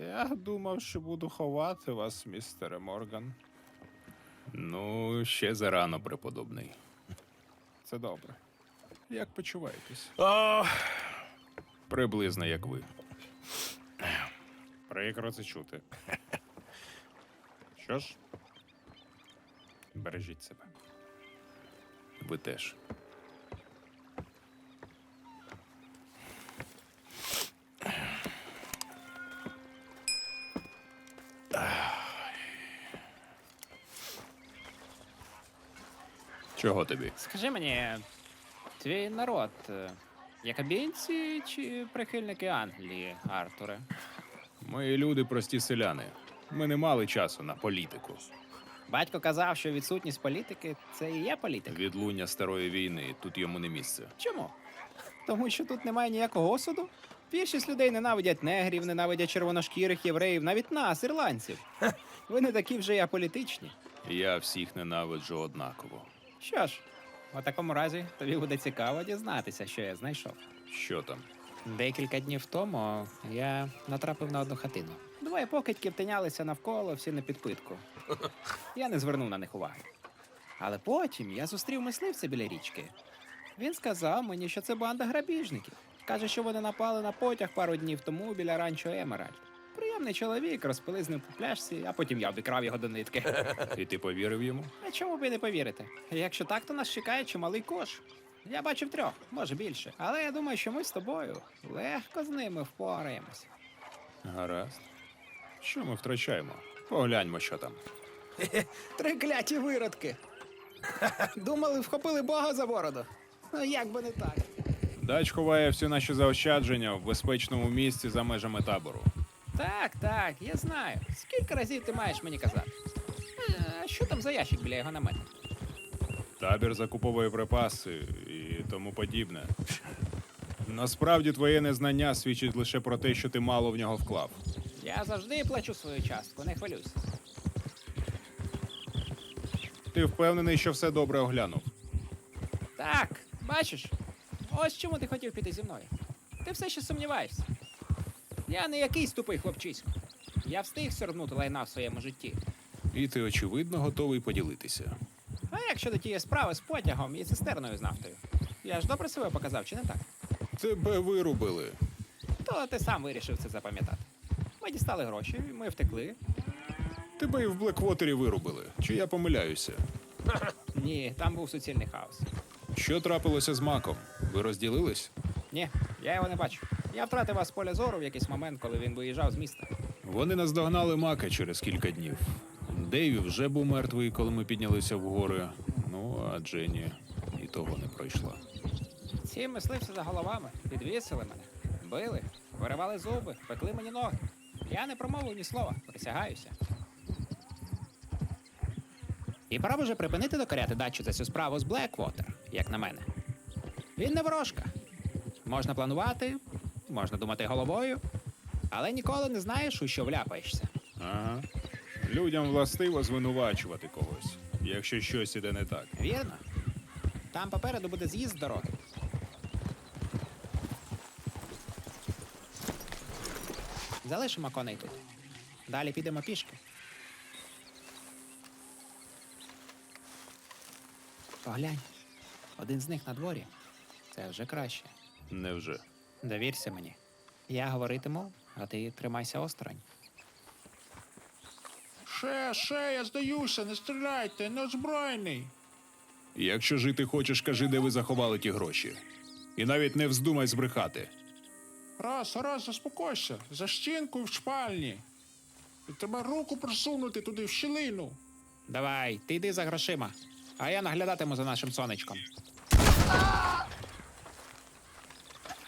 Я думав, що буду ховати вас, містере Морган. Ну, ще зарано, преподобний. Це добре. Як почуваєтесь? О, приблизно як ви. Прикро це чути. Що ж? Бережіть себе. Ви теж. Чого тобі? Скажи мені, твій народ е, якобінці чи прихильники Англії, Артуре? Мої люди прості селяни. Ми не мали часу на політику. Батько казав, що відсутність політики це і є політика. Відлуння старої війни, тут йому не місце. Чому? Тому що тут немає ніякого осуду. Більшість людей ненавидять негрів, ненавидять червоношкірих євреїв, навіть нас, ірландців. Ви не такі вже й аполітичні. Я всіх ненавиджу однаково. Що ж, у такому разі тобі буде цікаво дізнатися, що я знайшов. Що там? Декілька днів тому я натрапив на одну хатину. Двоє покидьків тинялися навколо, всі на підпитку. Я не звернув на них уваги. Але потім я зустрів мисливця біля річки. Він сказав мені, що це банда грабіжників. Каже, що вони напали на потяг пару днів тому біля ранчо Емеральд. Приємний чоловік, розпили з ним по пляшці, а потім я обікрав його до нитки. І ти повірив йому? А чому б і не повірити? Якщо так, то нас чекає чималий кош. Я бачив трьох, може більше. Але я думаю, що ми з тобою легко з ними впораємося. Гаразд. Що ми втрачаємо? Погляньмо, що там. Три кляті виродки. Думали, вхопили Бога за бороду. Ну як би не так. Дач ховає всі наші заощадження в безпечному місці за межами табору. Так, так, я знаю. Скільки разів ти маєш мені казати? Е, А що там за ящик біля його намета? Табір закуповує припаси і тому подібне. Насправді твоє незнання свідчить лише про те, що ти мало в нього вклав. Я завжди плачу свою частку, не хвилюйся. Ти впевнений, що все добре оглянув. Так, бачиш, ось чому ти хотів піти зі мною. Ти все ще сумніваєшся. Я не якийсь тупий хлопчисько. Я встиг сорнути лайна в своєму житті. І ти, очевидно, готовий поділитися. А як щодо тієї справи з потягом і цистерною з нафтою? Я ж добре себе показав, чи не так? Тебе вирубили. То ти сам вирішив це запам'ятати. Ми дістали гроші, ми втекли. Тебе і в Блеквотері вирубили. Чи я помиляюся? Ні, там був суцільний хаос. Що трапилося з маком? Ви розділились? Ні, я його не бачу. Я втратив вас з поля зору в якийсь момент, коли він виїжджав з міста. Вони наздогнали мака через кілька днів. Дейві вже був мертвий, коли ми піднялися в гори. Ну, а Дженні і того не пройшла. Ці мисливці за головами підвісили мене, били, виривали зуби, пекли мені ноги. Я не промовив ні слова, присягаюся. І пора б уже припинити докоряти дачу за цю справу з Блеквотер, як на мене. Він не ворожка. Можна планувати, можна думати головою, але ніколи не знаєш, у що вляпаєшся. Ага. Людям властиво звинувачувати когось, якщо щось іде не так. Вірно? Там попереду буде з'їзд з дороги. Залишимо коней тут. Далі підемо пішки. Поглянь, один з них на дворі. Це вже краще. Невже? Довірся мені. Я говоритиму, а ти тримайся осторонь. Ще, ще, я здаюся, не стріляйте, не озброєний. Якщо жити хочеш, кажи, де ви заховали ті гроші. І навіть не вздумай збрехати. Раз, раз, заспокойся, за стінкою в шпальні. І треба руку просунути туди в щілину. Давай, ти йди за грошима, а я наглядатиму за нашим сонечком.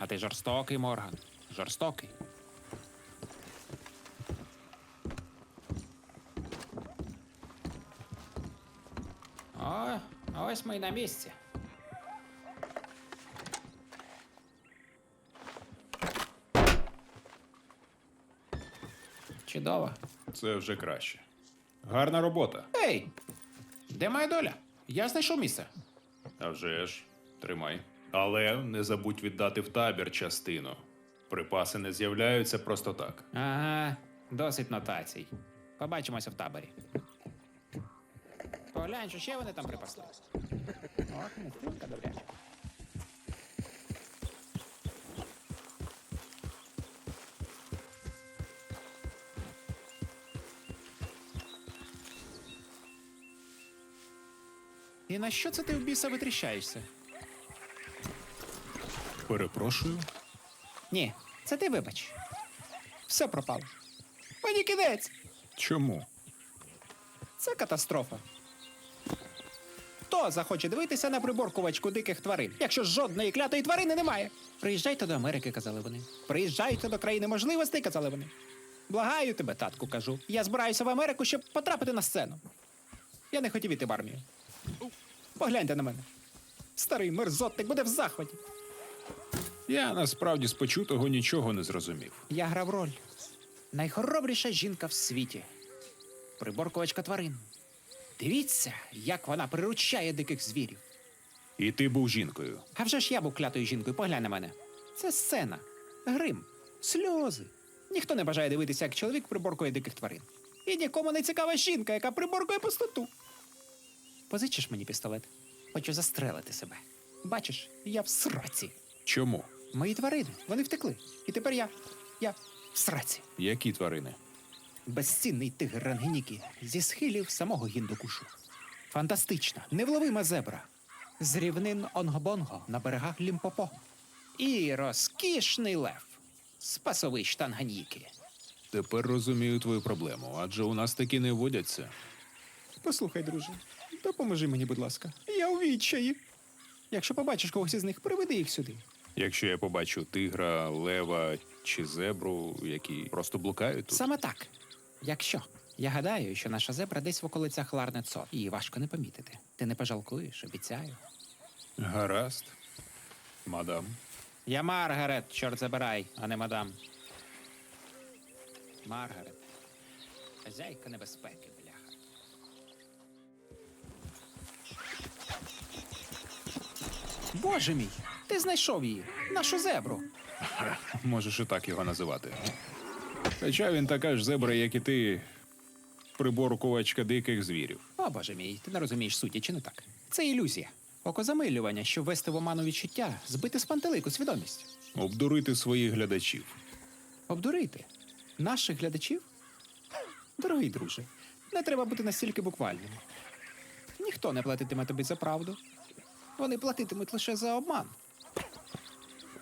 А ти жорстокий, Морган. Жорстокий. О, ось ми й на місці. Чудово. Це вже краще. Гарна робота. Ей! Де моя доля? Я знайшов місце. А вже ж, тримай. Але не забудь віддати в табір частину. Припаси не з'являються просто так. Ага, Досить нотацій. Побачимося в таборі. Поглянь, що ще вони там припасли. Ох, мистинка добряча. І на що це ти в біса витріщаєшся? Перепрошую. Ні, це ти вибач. Все пропало. Мені кінець. Чому? Це катастрофа. Хто захоче дивитися на приборкувачку диких тварин, якщо жодної клятої тварини немає? Приїжджайте до Америки, казали вони. Приїжджайте до країни можливостей, казали вони. Благаю тебе, татку, кажу. Я збираюся в Америку, щоб потрапити на сцену. Я не хотів іти в армію. Погляньте на мене. Старий мерзотник буде в захваті. Я насправді з почутого нічого не зрозумів. Я грав роль. Найхоробріша жінка в світі. Приборкувачка тварин. Дивіться, як вона приручає диких звірів. І ти був жінкою. А вже ж я був клятою жінкою, поглянь на мене. Це сцена, грим, сльози. Ніхто не бажає дивитися, як чоловік приборкує диких тварин. І нікому не цікава жінка, яка приборкує пустоту. Позичиш мені пістолет? Хочу застрелити себе. Бачиш, я в сраці. Чому? Мої тварини, вони втекли. І тепер я. я в сраці. Які тварини? Безцінний тигр Рангінікі зі схилів самого Гіндокушу. Фантастична, невловима зебра. З рівнин Онгбонго на берегах Лімпопо. І розкішний лев. З пасовищ Танганіки. Тепер розумію твою проблему, адже у нас такі не водяться. Послухай, друже, допоможи мені, будь ласка. Я у відчаї. Якщо побачиш когось із них, приведи їх сюди. Якщо я побачу тигра, лева чи зебру, які просто блукають тут. Саме так. Якщо. Я гадаю, що наша зебра десь в околицях Ларнецо. Її важко не помітити. Ти не пожалкуєш, обіцяю. Гаразд. Мадам. Я Маргарет, чорт забирай, а не мадам. Маргарет. Хазяйка небезпеки, бляха. Боже мій, ти знайшов її, нашу зебру. Можеш і так його називати. Хоча він така ж зебра, як і ти, приборкувачка диких звірів. О, боже мій, ти не розумієш суті, чи не так? Це ілюзія. Окозамилювання, щоб ввести в оману відчуття, збити з пантелику свідомість. Обдурити своїх глядачів. Обдурити наших глядачів? Дорогий друже, не треба бути настільки буквальним. Ніхто не платитиме тобі за правду. Вони платитимуть лише за обман.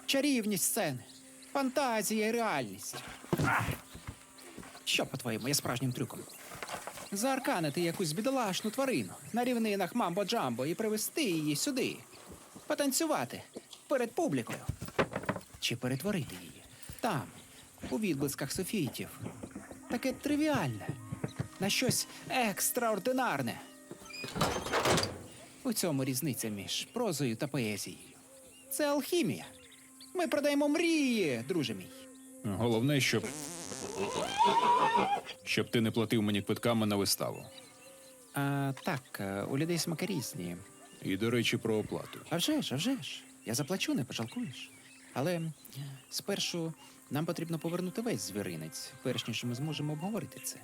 Чарівні сцени, фантазія і реальність. Що, по-твоєму, є справжнім трюком? Заарканити якусь бідолашну тварину на рівнинах Мамбо-Джамбо і привезти її сюди. Потанцювати перед публікою. Чи перетворити її там, у відблисках софіїтів. Таке тривіальне, на щось екстраординарне. У цьому різниця між прозою та поезією. Це алхімія. Ми продаємо мрії, друже мій. Головне, щоб. Щоб ти не платив мені квитками на виставу. А, так, е, у людей смаки різні. І, до речі, про оплату. А вже ж, а вже ж. Я заплачу, не пожалкуєш. Але спершу нам потрібно повернути весь звіринець, перш ніж ми зможемо обговорити це.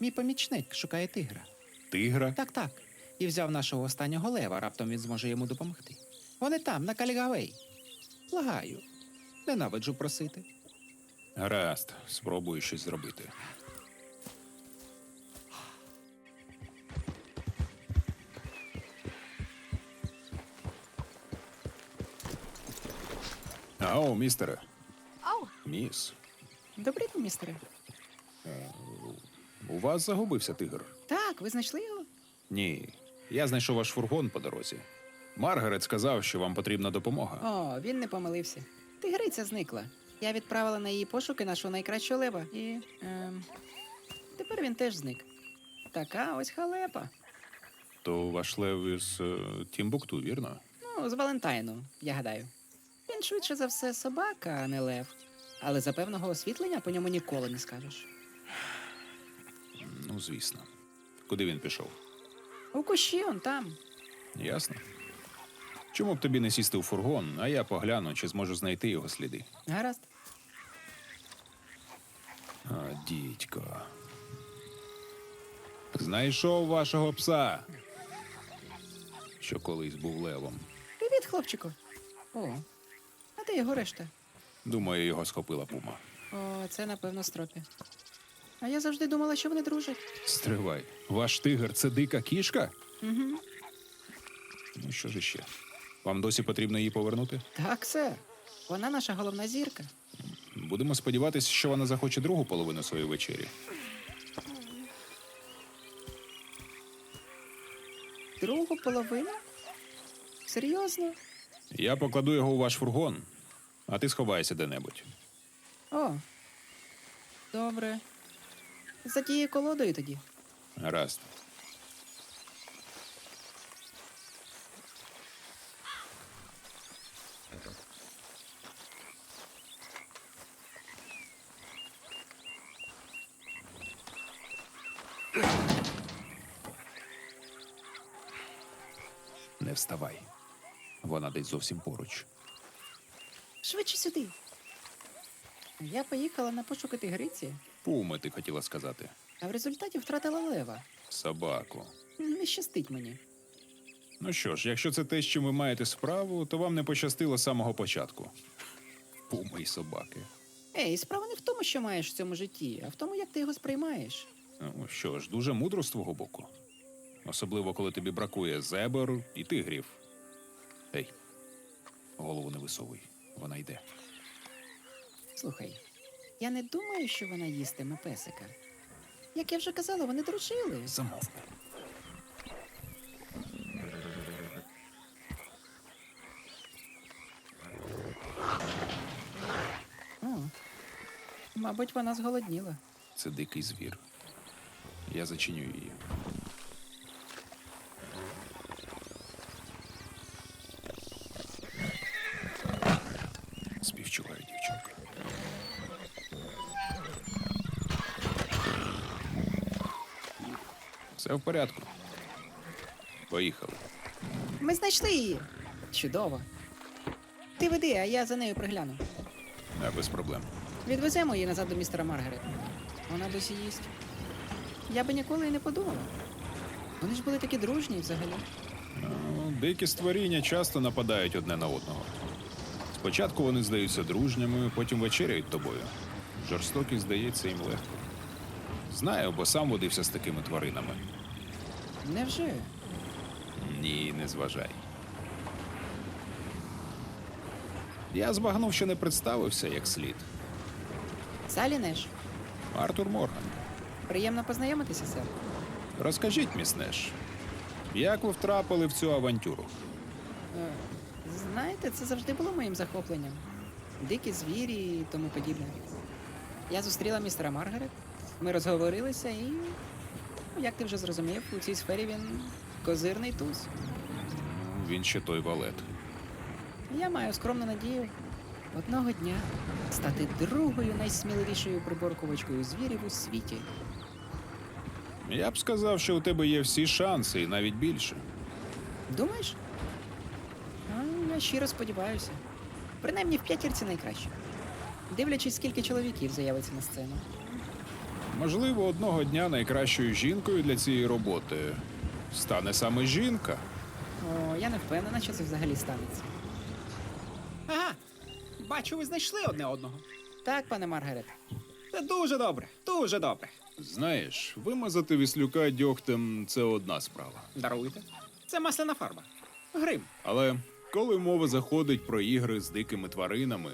Мій помічник шукає тигра. Тигра? Так, так. І взяв нашого останнього лева, раптом він зможе йому допомогти. Вони там, на Калігавей. Благаю. Ненавиджу просити. Гаразд, спробую щось зробити. Ау, містере. Ау, Міс. Добрий день, містере. У вас загубився тигр? Так, ви знайшли його? Ні. Я знайшов ваш фургон по дорозі. Маргарет сказав, що вам потрібна допомога. О, він не помилився. Тигриця зникла. Я відправила на її пошуки нашого найкращого лева. І. Ем, тепер він теж зник. Така ось халепа. То ваш лев із е, Тімбукту, вірно? Ну, з Валентайну, я гадаю. Він швидше за все собака, а не лев. Але за певного освітлення по ньому ніколи не скажеш. Ну, звісно. Куди він пішов? У кущі он там. Ясно. Чому б тобі не сісти у фургон, а я погляну, чи зможу знайти його сліди. Гаразд. А, дідько. Знайшов вашого пса, що колись був левом. Привіт, хлопчику. О, а де його решта? Думаю, його схопила пума. О, це напевно стропі. А я завжди думала, що вони дружать. Стривай, ваш тигр це дика кішка? Угу. Ну що ж іще? Вам досі потрібно її повернути? Так, сер. Вона наша головна зірка. Будемо сподіватися, що вона захоче другу половину своєї вечері. Другу половину? Серйозно? Я покладу його у ваш фургон, а ти сховайся де-небудь. О. Добре. За тією колодою тоді. Гаразд. Не вставай. Вона десь зовсім поруч. Швидше сюди. Я поїхала на пошуки тигриці, Пуми, ти хотіла сказати. а в результаті втратила лева. Собаку. Не щастить мені. Ну що ж, якщо це те, з чим ви маєте справу, то вам не пощастило з самого початку. Пуми й собаки. Ей, справа не в тому, що маєш в цьому житті, а в тому, як ти його сприймаєш. Ну що ж, дуже мудро з твого боку. Особливо, коли тобі бракує зебр і тигрів. Ей, голову не висовуй, вона йде. Слухай, я не думаю, що вона їстиме песика. Як я вже казала, вони дружили. Замовкни. О, мабуть, вона зголодніла. Це дикий звір. Я зачиню її. Все в порядку. Поїхали. Ми знайшли її. Чудово. Ти веди, а я за нею пригляну. Не, без проблем. Відвеземо її назад до містера Маргарет. Вона досі їсть. Я би ніколи і не подумала. Вони ж були такі дружні взагалі. Ну, Дикі створіння часто нападають одне на одного. Спочатку вони здаються дружніми, потім вечеряють тобою. Жорстокість здається їм легко. Знаю, бо сам водився з такими тваринами. Невже? Ні, не зважай. Я збагнув, що не представився як слід. Салі Неш, Артур Морган. приємно познайомитися, сер. Розкажіть, міс Неш, як ви втрапили в цю авантюру? Е, Знаєте, це завжди було моїм захопленням. Дикі звірі і тому подібне. Я зустріла містера Маргарет, ми розговорилися і, як ти вже зрозумів, у цій сфері він козирний туз. Він ще той валет. Я маю скромну надію одного дня стати другою найсміливішою приборкувачкою звірів у світі. Я б сказав, що у тебе є всі шанси, і навіть більше. Думаєш? А, я щиро сподіваюся. Принаймні в п'ятірці найкраще. Дивлячись, скільки чоловіків заявиться на сцену. Можливо, одного дня найкращою жінкою для цієї роботи стане саме жінка. О, я не впевнена, що це взагалі станеться. Ага. Бачу, ви знайшли одне одного. Так, пане Маргарет. Це дуже добре, дуже добре. Знаєш, вимазати віслюка дьогтем це одна справа. Даруйте. Це масляна фарба. Грим. Але коли мова заходить про ігри з дикими тваринами,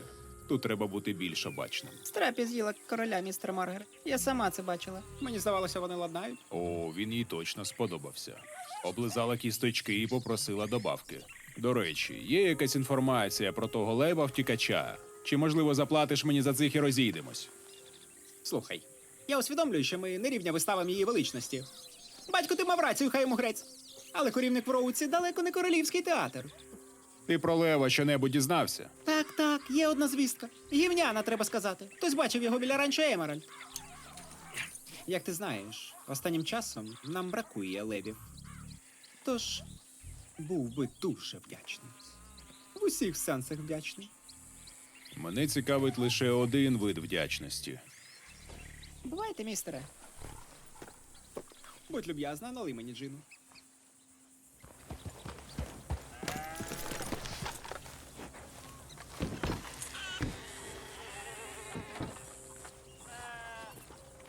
тут треба бути більш обачним. Страпі з'їла короля, містер Маргарет. Я сама це бачила. Мені здавалося, вони ладнають. О, він їй точно сподобався. Облизала кісточки і попросила добавки. До речі, є якась інформація про того лева втікача? Чи можливо заплатиш мені за цих і розійдемось? Слухай, я усвідомлюю, що ми не рівня виставам її величності. Батько, ти мав рацію, хай йому грець. Але корівник в Роуці далеко не королівський театр. Ти про лева щонебудь дізнався? Так, так, є одна звістка. Гівняна, треба сказати. Хтось бачив його біля ранчо Емеральд. Як ти знаєш, останнім часом нам бракує левів. Тож був би дуже вдячний. В усіх сенсах вдячний. Мене цікавить лише один вид вдячності. Бувайте, містере. Будь люб'язна, налий мені джину.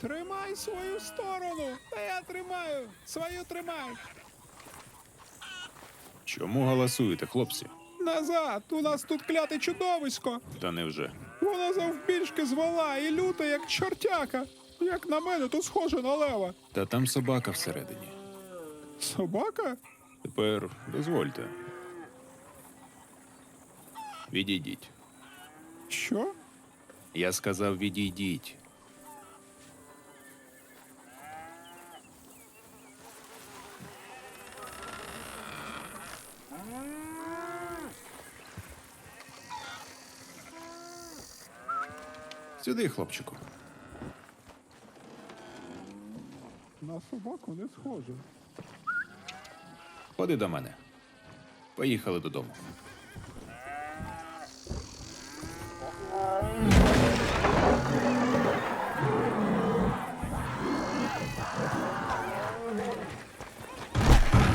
Тримай свою сторону! Та я тримаю! Свою тримай! Чому голосуєте, хлопці? Назад! У нас тут кляте чудовисько! Та невже? Вона завбільшки звела і люта, як чортяка. Як на мене, то схоже на лева. Та там собака всередині. Собака? Тепер дозвольте. Відійдіть. Що? Я сказав, відійдіть. Сюди, хлопчику. На собаку не схоже. Ходи до мене. Поїхали додому.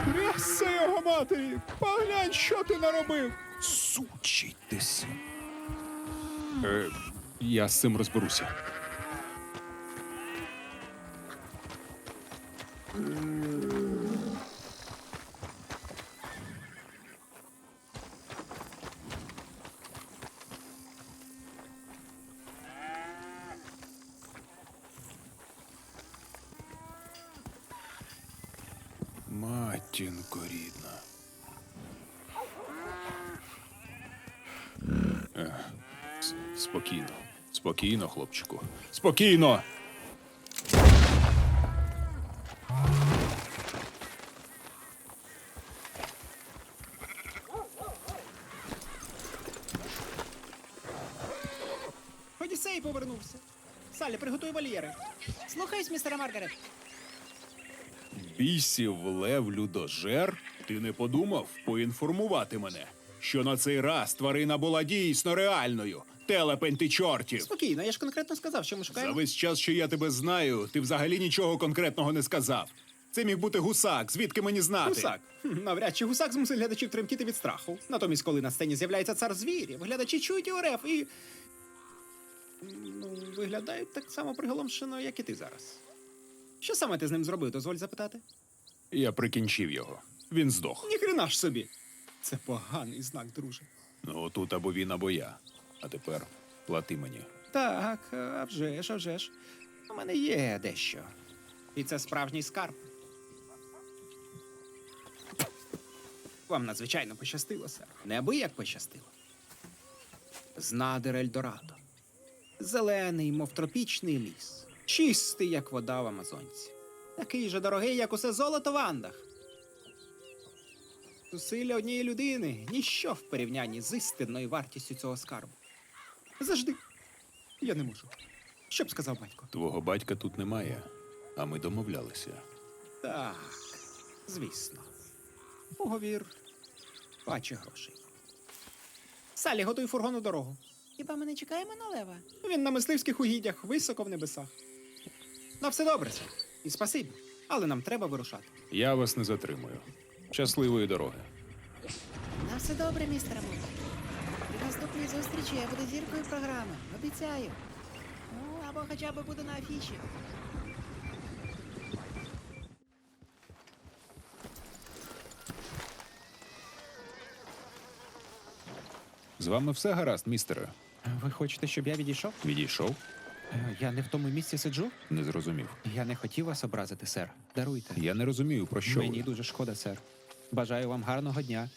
Трясся його матері! Поглянь, що ти наробив! Сучий ти син. Е, я з цим розберуся. Матінко рідна. Спокійно. Спокійно, хлопчику. Спокійно. Одіссей повернувся. Салі, приготуй вольєри. Слухаюсь, містера Маргарет. Бісів лев людожер. Ти не подумав поінформувати мене, що на цей раз тварина була дійсно реальною. Телепень ти чортів. Спокійно, я ж конкретно сказав, що ми За шукаємо. весь час, що я тебе знаю, ти взагалі нічого конкретного не сказав. Це міг бути гусак, звідки мені знати? Гусак. Хм, Навряд чи гусак змусить глядачів тремтіти від страху. Натомість, коли на сцені з'являється цар звірів, глядачі чують його рев і. Ну, виглядають так само приголомшено, як і ти зараз. Що саме ти з ним зробив, дозволь запитати? Я прикінчив його. Він здох. Ніхрена ж собі. Це поганий знак, друже. Ну, тут або він, або я. А тепер плати мені. Так, а вже ж, а вже ж. У мене є дещо. І це справжній скарб. Вам надзвичайно пощастило, сер. Неабияк пощастило. Знадер Ельдорадо. Зелений, мов тропічний ліс. Чистий, як вода в Амазонці. Такий же дорогий, як усе золото в Андах. Зусилля однієї людини ніщо в порівнянні з істинною вартістю цього скарбу. Завжди. Я не можу. Що б сказав батько? Твого батька тут немає, а ми домовлялися. Так, звісно. Уговір паче грошей. Салі, готуй фургон у дорогу. Хіба ми не чекаємо на лева? Він на мисливських угіддях, високо в небесах. На все добре, сер. І спасибі. Але нам треба вирушати. Я вас не затримую. Щасливої дороги. На все добре, містер Мур. Наступній зустрічі я буду зіркою програми. Обіцяю. Ну, або хоча б буду на афіші. З вами все гаразд, містере. Ви хочете, щоб я відійшов? Відійшов? Е, Я не в тому місці сиджу. Не зрозумів. Я не хотів вас образити, сер. Даруйте. Я не розумію, про що Мені ви. дуже шкода, сер. Бажаю вам гарного дня.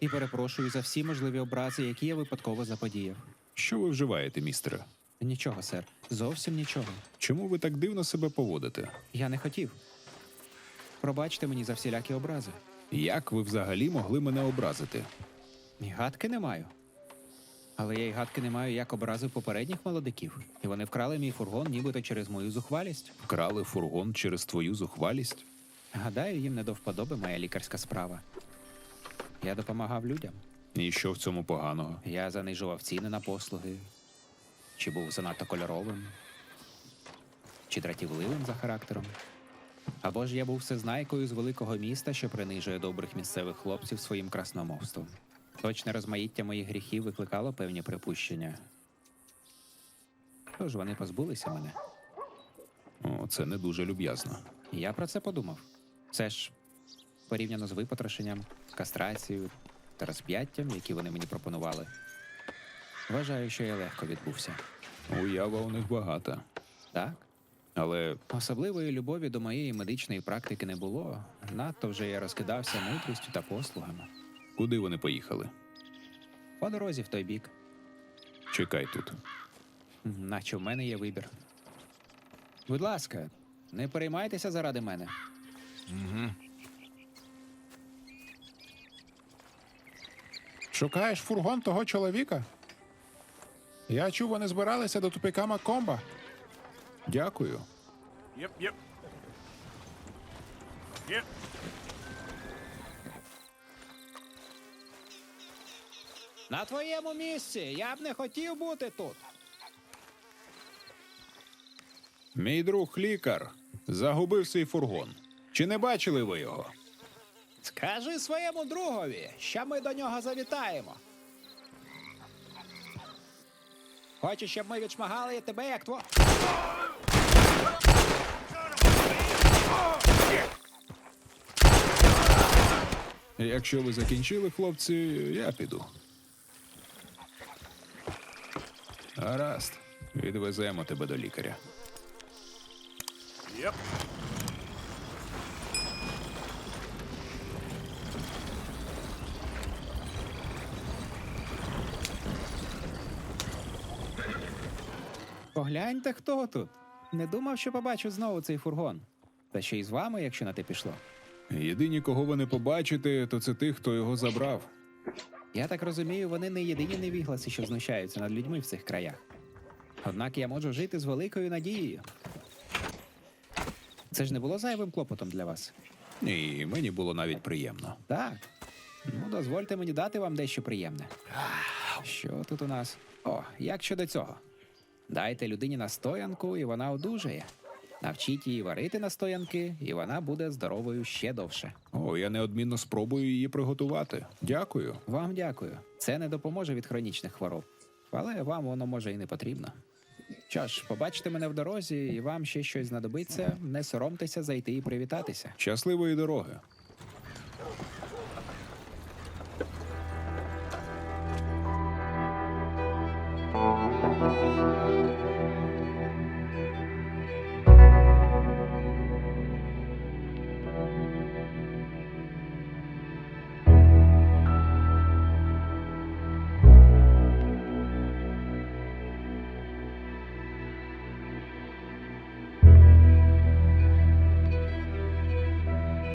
І перепрошую за всі можливі образи, які я випадково заподіяв. Що ви вживаєте, містере? Нічого, сер. Зовсім нічого. Чому ви так дивно себе поводите? Я не хотів. Пробачте мені за всілякі образи. Як ви взагалі могли мене образити? Ні гадки не маю. Але я й гадки не маю, як образив попередніх молодиків. І вони вкрали мій фургон, нібито через мою зухвалість. Вкрали фургон через твою зухвалість? Гадаю, їм не до вподоби моя лікарська справа. Я допомагав людям. І що в цьому поганого? Я занижував ціни на послуги. Чи був занадто кольоровим. чи дратівливим за характером. Або ж я був всезнайкою з великого міста, що принижує добрих місцевих хлопців своїм красномовством. Точне розмаїття моїх гріхів викликало певні припущення. Тож вони позбулися мене. О, це не дуже люб'язно. Я про це подумав. Це ж порівняно з випотрошенням, кастрацією та розп'яттям, які вони мені пропонували. Вважаю, що я легко відбувся. Уява у них багата. Так? Але Особливої любові до моєї медичної практики не було. Надто вже я розкидався мудрістю та послугами. куди вони поїхали? По дорозі в той бік, Чекай тут. наче в мене є вибір. Будь ласка, не переймайтеся заради мене. Шукаєш фургон того чоловіка? Я чув, вони збиралися до тупика Макомба. Дякую. Yep, yep. Yep. На твоєму місці я б не хотів бути тут. Мій друг лікар загубив свій фургон. Чи не бачили ви його? Скажи своєму другові, що ми до нього завітаємо. Хочеш, щоб ми відшмагали тебе, як тво. Якщо ви закінчили, хлопці, я піду. Гаразд, відвеземо тебе до лікаря. Yep. Погляньте, хто тут. Не думав, що побачу знову цей фургон. Та ще й з вами, якщо на те пішло. Єдині, кого ви не побачите, то це тих, хто його забрав. Я так розумію, вони не єдині невігласи, що знущаються над людьми в цих краях. Однак я можу жити з великою надією. Це ж не було зайвим клопотом для вас. Ні, мені було навіть приємно. Так. Ну, дозвольте мені дати вам дещо приємне. Що тут у нас? О, як щодо цього? Дайте людині настоянку, і вона одужає. Навчіть її варити настоянки, і вона буде здоровою ще довше. О, я неодмінно спробую її приготувати. Дякую. Вам дякую. Це не допоможе від хронічних хвороб, але вам воно може і не потрібно. Що ж, побачите мене в дорозі, і вам ще щось знадобиться, не соромтеся зайти і привітатися. Щасливої дороги.